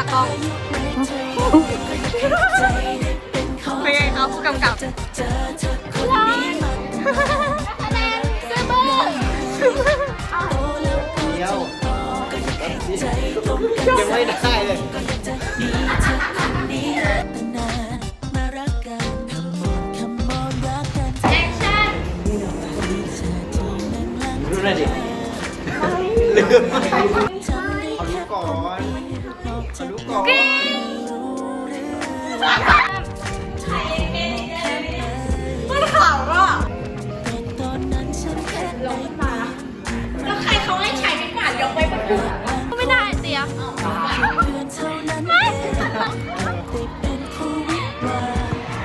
ตะกองเป็นไงครับผู้กำกับร้านคะแนนเซเบอร์เดียวยังไม่ได้เลยดูหน่อยดิลืมเอาลูกก่อน ผู้ก่ขาอะแล้วใครเขาให้ใช้ไม่กวาดยกไปบนหัวไม่ได้เสีย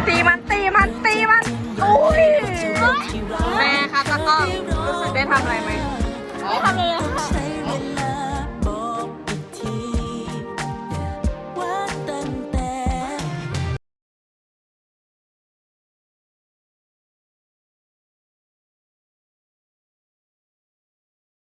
ตีมันตีมันตีมันอุ้ยแม่ครับก้อตได้ทำอะไรไหมไม่ทำเลยค่ะ